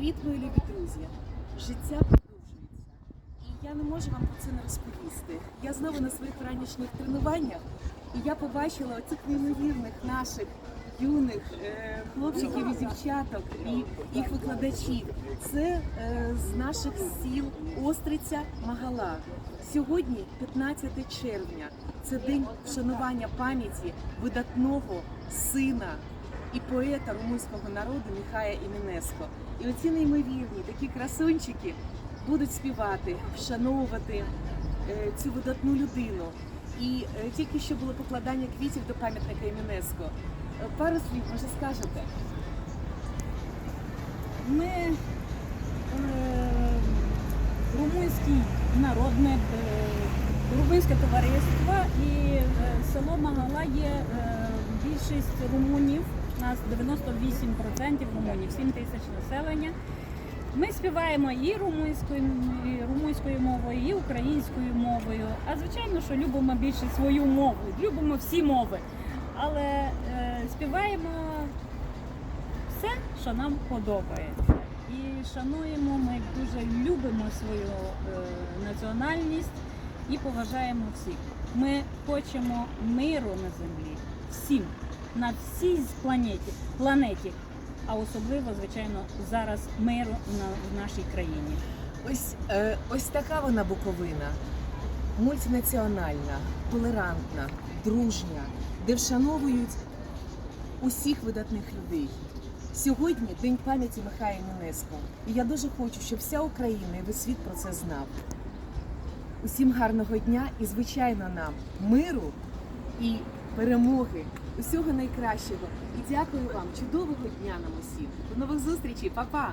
Привіт, мої любі друзі! Життя продовжується. І я не можу вам про це не розповісти. Я знову на своїх ранішніх тренуваннях, і я побачила оцих неймовірних наших юних е, хлопчиків і дівчаток і їх викладачів. Це е, з наших сіл Остриця Магала. Сьогодні 15 червня. Це день вшанування пам'яті видатного сина і поета румунського народу Міхая Імінеско. І оці неймовірні такі красунчики будуть співати, вшановувати е, цю видатну людину. І е, тільки що було покладання квітів до пам'ятника Імінеско. Е, Пару слів, може, скажете? Ми е, румунський народне, румунське товариство і село Магала є більшість румунів, нас 98% румунів, 7 тисяч населення. Ми співаємо і румунською, і румунською мовою, і українською мовою. А звичайно, що любимо більше свою мову, любимо всі мови. Але е, співаємо все, що нам подобається. І шануємо, ми дуже любимо свою е, національність і поважаємо всіх. Ми хочемо миру на землі всім, на всій планеті, планеті, а особливо, звичайно, зараз миру на, в нашій країні. Ось, е, ось така вона Буковина. Мультинаціональна, толерантна, дружня, де вшановують усіх видатних людей. Сьогодні День пам'яті Михая Мінеско. І я дуже хочу, щоб вся Україна і весь світ про це знав. Усім гарного дня і, звичайно, нам миру і перемоги, усього найкращого. І дякую вам, чудового дня нам усім. До нових зустрічей, Па-па!